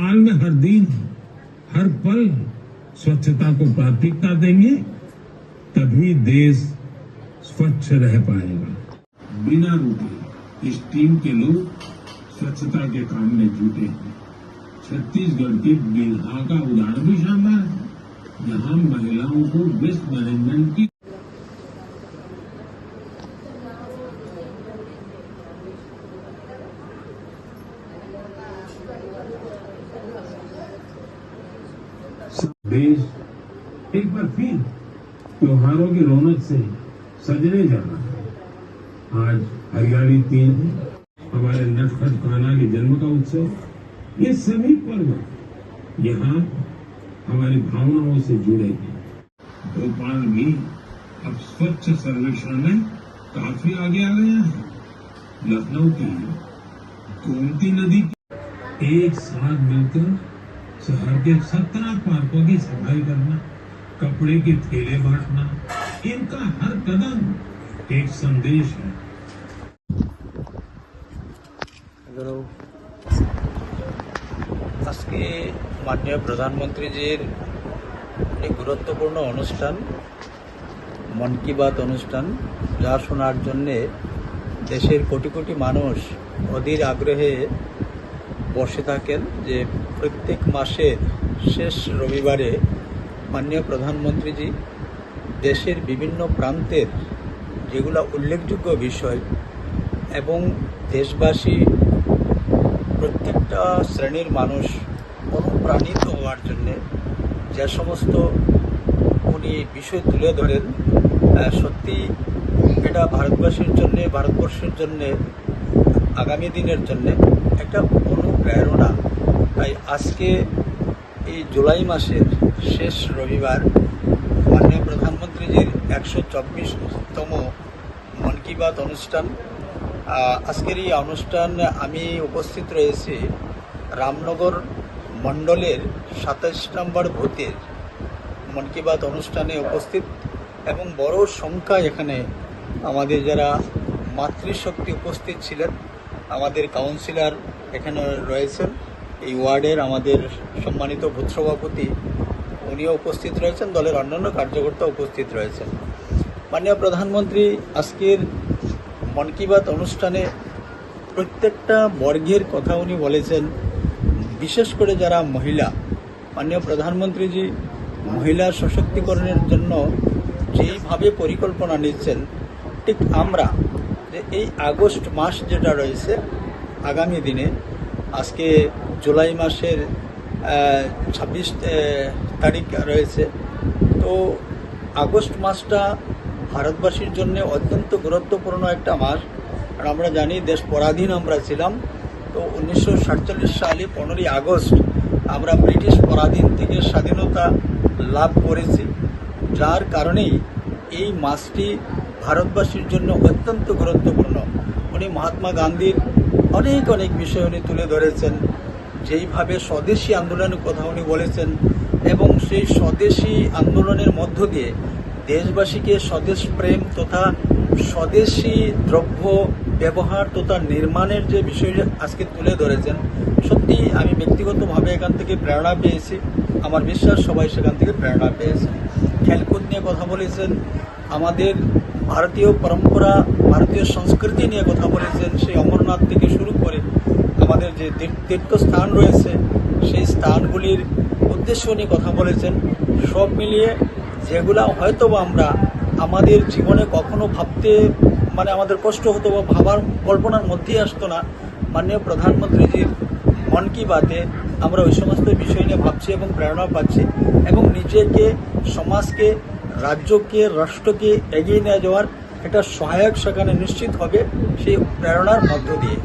साल में हर दिन, हर पल स्वच्छता को प्राथमिकता देंगे, तभी देश स्वच्छ रह पाएगा। बिना रुके इस टीम के लोग स्वच्छता के काम में जुटे हैं। छत्तीसगढ़ के बिल्हा का उदाहरण भी शानदार है। यहाँ महिलाओं को वेस्ट मैनेजमेंट की देश एक बार फिर त्योहारों की रौनक से सजने जा रहा है। आज हरियाली तीज हमारे नटखट कान्हा के जन्म का उत्सव। ये सभी पर्व यहाँ हमारी भावनाओं से जुड़े हैं। भोपाल भी अब स्वच्छ सर्वेक्षण में काफ़ी आगे आ गया है। लखनऊ की गोमती नदी एक साथ मिलकर शहर के सत्रह पार्कों की सफाई करना कपड़े के थैले बांटना इनका हर कदम एक संदेश है এগারো আজকে মাননীয় প্রধানমন্ত্রীজির একটি গুরুত্বপূর্ণ অনুষ্ঠান মন কি বাত অনুষ্ঠান যা শোনার জন্যে দেশের কোটি কোটি মানুষ অধীর আগ্রহে বসে থাকেন যে প্রত্যেক মাসের শেষ রবিবারে মাননীয় প্রধানমন্ত্রীজি দেশের বিভিন্ন প্রান্তের যেগুলো উল্লেখযোগ্য বিষয় এবং দেশবাসী প্রত্যেকটা শ্রেণির মানুষ অনুপ্রাণিত হওয়ার জন্যে যে সমস্ত উনি বিষয় তুলে ধরেন সত্যি এটা ভারতবাসীর জন্যে, ভারতবর্ষের জন্যে, আগামী দিনের জন্যে একটা অনুপ্রেরণা তাই আজকে এই জুলাই মাসের শেষ রবিবার মাননীয় প্রধানমন্ত্রীজির একশো চব্বিশতম মন কি বাত অনুষ্ঠান। আজকের এই অনুষ্ঠান আমি উপস্থিত রয়েছি রামনগর মণ্ডলের সাতাশ নম্বর ভূতের মন কি বাত অনুষ্ঠানে উপস্থিত এবং বড় সংখ্যা এখানে আমাদের যারা মাতৃশক্তি উপস্থিত ছিলেন, আমাদের কাউন্সিলর এখানে রয়েছেন। এই ওয়ার্ডের আমাদের সম্মানিত ভূত সভাপতি উনিও উপস্থিত রয়েছেন, দলের অন্যান্য কার্যকর্তা উপস্থিত রয়েছেন। মাননীয় প্রধানমন্ত্রী, আজকের মন কি বাত অনুষ্ঠানে প্রত্যেকটা বর্গের কথা উনি বলেছেন, বিশেষ করে যারা মহিলা। মাননীয় প্রধানমন্ত্রীজি মহিলা সশক্তিকরণের জন্য যেইভাবে পরিকল্পনা নিচ্ছেন, ঠিক আমরা যে এই আগস্ট মাস যেটা রয়েছে, আগামী দিনে আজকে জুলাই মাসের ছাব্বিশ তারিখ রয়েছে। তো আগস্ট মাসটা ভারতবাসীর জন্য অত্যন্ত গুরুত্বপূর্ণ একটা মাস। আর আমরা জানি দেশ পরাধীন আমরা ছিলাম। তো উনিশশো সাতচল্লিশ সালে পনেরোই আগস্ট আমরা ব্রিটিশ পরাধীন থেকে স্বাধীনতা লাভ করেছি। যার কারণেই এই মাসটি ভারতবাসীর জন্য অত্যন্ত গুরুত্বপূর্ণ। উনি মহাত্মা গান্ধীর অনেক অনেক বিষয় উনি তুলে ধরেছেন। যেইভাবে স্বদেশী আন্দোলনের কথা উনি বলেছেন এবং সেই স্বদেশী আন্দোলনের মধ্য দিয়ে দেশবাসীকে স্বদেশ প্রেম তথা স্বদেশী দ্রব্য ব্যবহার তথা নির্মাণের যে বিষয়টা আজকে তুলে ধরেছেন, সত্যি আমি ব্যক্তিগতভাবে এখান থেকে প্রেরণা পেয়েছি। আমার বিশ্বাস সবাই সেখান থেকে প্রেরণা পেয়েছে। খেলকুদ নিয়ে কথা বলেছেন, আমাদের ভারতীয় পরম্পরা, ভারতীয় সংস্কৃতি নিয়ে কথা বলেছেন সেই অমরনাথ থেকে শুরু করে আমাদের যে তীর- তীর্থস্থান রয়েছে, সেই স্থানগুলির উদ্দেশ্য নিয়ে কথা বলেছেন। সব মিলিয়ে যেগুলা হয়তো আমরা আমাদের জীবনে কখনো ভাবতে মানে আমাদের কষ্ট হতো বা ভাবার কল্পনার মধ্যেই আসতো না। মাননীয় প্রধানমন্ত্রীজির মন কি বাতে আমরা ওই সমস্ত বিষয় নিয়ে ভাবছি এবং প্রেরণা পাচ্ছি এবং নিজেকে, সমাজকে, রাজ্যকে, রাষ্ট্রকে এগিয়ে নিয়ে যাওয়ার একটা সহায়ক সেখানে নিশ্চিত হবে সেই প্রেরণার মধ্য দিয়ে।